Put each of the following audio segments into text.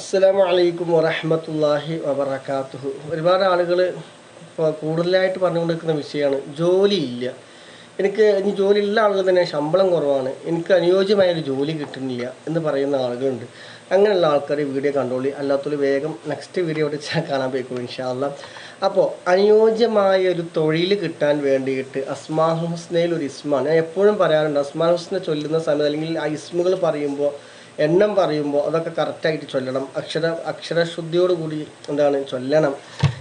അസ്സലാമു അലൈക്കും വറഹമത്തല്ലാഹി വബറകാതുഹു ഒരുപാട് ആളുകൾ ഇപ്പോൾ കൂടുതലായിട്ട് പറഞ്ഞുകൊണ്ടിരിക്കുന്ന വിഷയമാണ് ജോലിയില്ല. എനിക്ക് ഇനി ജോലി ഉള്ള ആളുകൾ തന്നെ ശമ്പളം കുറവാണ്. എനിക്ക് അനുയോജ്യമായ ഒരു ജോലി കിട്ടുന്നില്ല എന്ന് പറയുന്ന ആളുകളുണ്ട്. അങ്ങനെയുള്ള ആൾക്കാർ വീഡിയോ കണ്ടോളി. അല്ലാത്തൊരു വേഗം നെക്സ്റ്റ് വീഡിയോ ഇവിടെ ചാ- കാണാൻ പോയിക്കോളൂ ഇൻഷാല്ല അപ്പോൾ അനുയോജ്യമായ ഒരു തൊഴിൽ കിട്ടാൻ വേണ്ടിയിട്ട് അസ്മാ ഹുസ്നയിൽ ഒരു ഇസ്മാണ്. ഞാൻ എപ്പോഴും പറയാറുണ്ട് അസ്മാ ഹുസ്ന ചൊല്ലുന്ന സമയത്ത് അല്ലെങ്കിൽ ആ ഇസ്മുകൾ പറയുമ്പോൾ എണ്ണം പറയുമ്പോൾ അതൊക്കെ കറക്റ്റായിട്ട് ചൊല്ലണം. അക്ഷര അക്ഷരശുദ്ധിയോട് കൂടി എന്താണ് ചൊല്ലണം.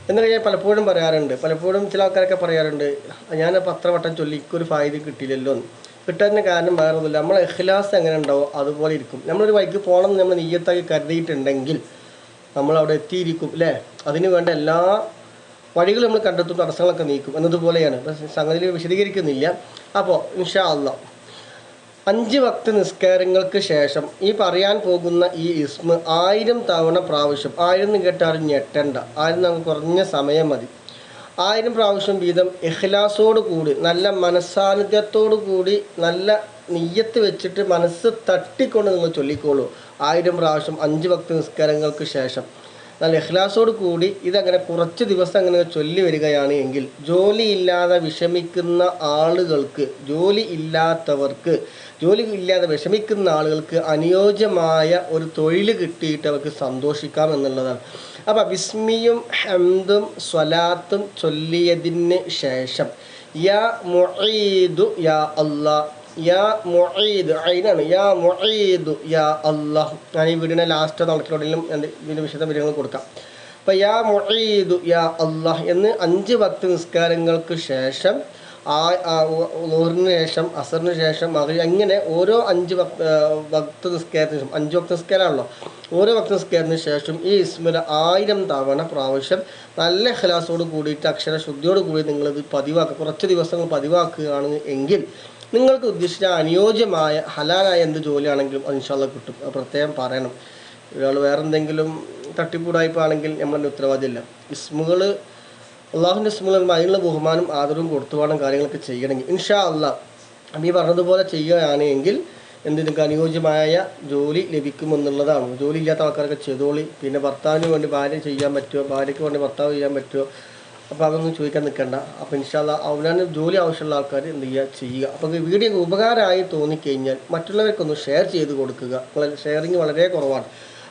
എന്നൊക്കെ ഞാൻ പലപ്പോഴും പറയാറുണ്ട്. പലപ്പോഴും ചില ആൾക്കാരൊക്കെ പറയാറുണ്ട് ഞാൻ പത്രവട്ടം ചൊല്ലി ഇക്കൊരു ഫായ്ദ കിട്ടിയില്ലല്ലോ കിട്ടാൻ കാരണം വേറെ ഒന്നുമില്ല. നമ്മളെ എഖ്ലാസ് എങ്ങനെ ഉണ്ടാവോ അതുപോലെ ഇരിക്കും. നമ്മളൊരു വൈക്ക് പോകണം നമ്മൾ നെയ്യത്താക്കി കരുതിയിട്ടുണ്ടെങ്കിൽ നമ്മൾ അവിടെ എത്തിയിരിക്കും അല്ലേ? അതിന് വേണ്ട എല്ലാ വഴികളും നമ്മൾ കണ്ടെത്തും തടസ്സങ്ങളൊക്കെ നീക്കും. എന്നതുപോലെയാണ്. സംഗതിയിൽ വിശദീകരിക്കുന്നില്ല. അപ്പോൾ ഇൻഷാ അള്ളാഹ് അഞ്ച് വക്ത് നിസ്കാരങ്ങൾക്ക് ശേഷം ഈ പറയാൻ പോകുന്ന ഈ ഇസ്മ ആയിരം തവണ പ്രാവശ്യം ആയിരം എന്ന് കേട്ടാൽ ഞെട്ടണ്ട ആയിരം നമുക്ക് കുറഞ്ഞ സമയം മതി. ആയിരം പ്രാവശ്യം വീതം ഇഖ്ലാസോട് കൂടി നല്ല മനസ്സാന്നിധ്യത്തോടു കൂടി നല്ല നെയ്യത്ത് വെച്ചിട്ട് മനസ്സ് തട്ടിക്കൊണ്ട് നിങ്ങൾ ചൊല്ലിക്കോളൂ. ആയിരം പ്രാവശ്യം അഞ്ച് വക്ത് നിസ്കാരങ്ങൾക്ക് ശേഷം. നല്ല ഇഖ്ലാസോട് കൂടി ഇതങ്ങനെ കുറച്ച് ദിവസം അങ്ങനെ ചൊല്ലി വരികയാണ് എങ്കിൽ ജോലിയില്ലാതെ വിഷമിക്കുന്ന ആളുകൾക്ക് ജോലി ഇല്ലാത്തവർക്ക് ജോലി ഇല്ലാതെ വിഷമിക്കുന്ന ആളുകൾക്ക് അനുയോജ്യമായ ഒരു തൊഴിൽ കിട്ടിയിട്ട് അവർക്ക് സന്തോഷിക്കാം എന്നുള്ളതാണ്. അപ്പം വിസ്മിയും ഹംദും സ്വലാത്തും ചൊല്ലിയതിന് ശേഷം യാ മുഈദു യാ അല്ലാ യാ മുഈദ് അതിനാണ് യാ മുഈദു യാ അള്ളാഹു ഞാൻ ഈ വീടിനെ ലാസ്റ്റ് നടക്കിലോടെങ്കിലും ഇതിന്റെ വിശദ വിവരങ്ങൾ കൊടുക്കാം. അപ്പോൾ യാ മുഈദു യാ അള്ളാഹ് എന്ന് അഞ്ച് ഭക്തി നിസ്കാരങ്ങൾക്ക് ശേഷം ആ നൂറിന് ശേഷം അസറിന് ശേഷം മകരി അങ്ങനെ ഓരോ അഞ്ച് ഭക്ത നിസ്കാരത്തിന് ശേഷം അഞ്ച് ഭക്ത നിസ്കാരമാണല്ലോ. ഓരോ ഭക്ത നിസ്കാരത്തിന് ശേഷം ഈ ഇസ്മിൽ ആയിരം തവണ പ്രാവശ്യം നല്ല ഖലാസോട് കൂടിയിട്ട് അക്ഷരശുദ്ധിയോട് കൂടി നിങ്ങളിത് പതിവാക്കുക കുറച്ച് ദിവസങ്ങൾ പതിവാക്കുകയാണ് എങ്കിൽ നിങ്ങൾക്ക് ഉദ്ദേശിച്ച അനുയോജ്യമായ ഹലാലായ എന്ത് ജോലിയാണെങ്കിലും ഇൻഷാല്ല കിട്ടും. പ്രത്യേകം പറയണം. ഒരാൾ വേറെ എന്തെങ്കിലും തട്ടിപ്പൂടായ്പാണെങ്കിൽ നമ്മളതിന്റെ ഉത്തരവാദിയല്ല ഇസ്മുകൾ അള്ളാഹുവിന്റെ അതിനുള്ള ബഹുമാനം ആദരവും കൊടുത്തു വേണം കാര്യങ്ങളൊക്കെ ചെയ്യണമെങ്കിൽ. ഇൻഷാ അള്ളാഹ് ഈ പറഞ്ഞതുപോലെ ചെയ്യുകയാണെങ്കിൽ എന്ത് നിങ്ങൾക്ക് അനുയോജ്യമായ ജോലി ലഭിക്കുമെന്നുള്ളതാണ്. ജോലി ഇല്ലാത്ത ആൾക്കാരൊക്കെ ചെയ്തോളി. പിന്നെ ഭർത്താവിന് വേണ്ടി ഭാര്യ ചെയ്യാൻ പറ്റുമോ? ഭാര്യയ്ക്ക് വേണ്ടി ഭർത്താവ് ചെയ്യാൻ പറ്റുമോ? അപ്പോൾ അതൊന്നും ചോദിക്കാൻ നിൽക്കണ്ട. അപ്പോൾ ഇൻഷാല്ല അവനാണ് ജോലി ആവശ്യമുള്ള ആൾക്കാർ എന്ത് ചെയ്യുക? ചെയ്യുക. അപ്പോൾ വീഡിയോ ഉപകാരമായി തോന്നിക്കഴിഞ്ഞാൽ മറ്റുള്ളവർക്കൊന്ന് ഷെയർ ചെയ്ത് കൊടുക്കുക. ഷെയറിങ് വളരെ കുറവാണ്.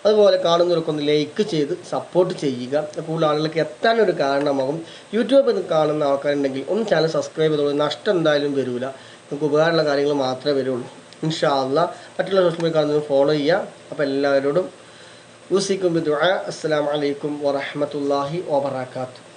അതുപോലെ കാണുന്നവർക്കൊന്ന് ലൈക്ക് ചെയ്ത് സപ്പോർട്ട് ചെയ്യുക. കൂടുതൽ ആളുകൾക്ക് എത്താനൊരു കാരണമാകും. യൂട്യൂബിൽ കാണുന്ന ആൾക്കാരുണ്ടെങ്കിൽ ഒന്ന് ചാനൽ സബ്സ്ക്രൈബ് ചെയ്തോളൂ. നഷ്ടം എന്തായാലും വരില്ല നമുക്ക് ഉപകാരമുള്ള കാര്യങ്ങൾ മാത്രമേ വരുള്ളൂ. ഇൻഷാല്ല മറ്റുള്ള സോഷ്യൽ മീഡിയ കാണുന്നവർ ഫോളോ ചെയ്യുക. അപ്പോൾ എല്ലാവരോടും ഊസിക്കും അസ്സാം അസ്സലാമു അലൈക്കും വാബർക്കാത്തു